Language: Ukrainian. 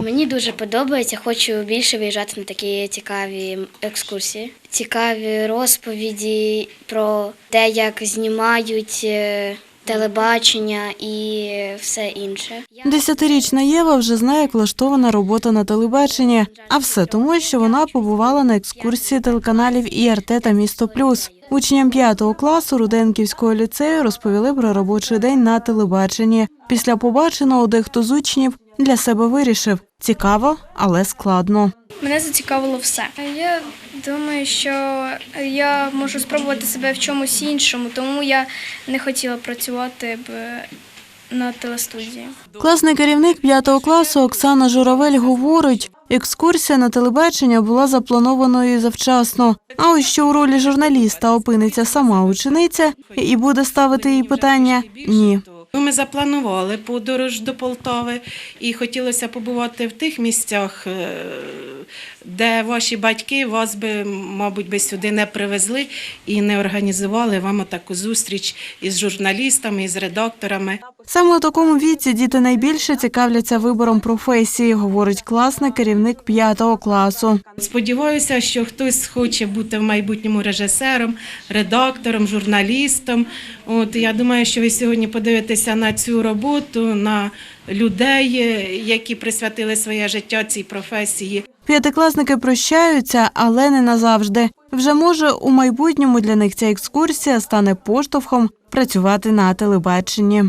Мені дуже подобається, хочу більше виїжджати на такі цікаві екскурсії, цікаві розповіді про те, як знімають е, телебачення і все інше. Десятирічна Єва вже знає, як влаштована робота на телебаченні, а все тому, що вона побувала на екскурсії телеканалів ІРТ та Місто Плюс. Учням п'ятого класу Руденківського ліцею розповіли про робочий день на телебаченні. Після побаченого дехто з учнів для себе вирішив цікаво, але складно. Мене зацікавило все. Я думаю, що я можу спробувати себе в чомусь іншому, тому я не хотіла працювати б на телестудії. Класний керівник п'ятого класу Оксана Журавель говорить, екскурсія на телебачення була запланованою завчасно. А ось що у ролі журналіста опиниться сама учениця і буде ставити їй питання ні. Ми запланували подорож до Полтави і хотілося побувати в тих місцях, е, де ваші батьки вас би, мабуть, би сюди не привезли і не організували вам таку зустріч із журналістами, із редакторами. Саме у такому віці діти найбільше цікавляться вибором професії, говорить класний керівник п'ятого класу. Сподіваюся, що хтось хоче бути в майбутньому режисером, редактором, журналістом. От я думаю, що ви сьогодні подивитеся на цю роботу, на людей, які присвятили своє життя цій професії. П'ятикласники прощаються, але не назавжди. Вже може у майбутньому для них ця екскурсія стане поштовхом працювати на телебаченні.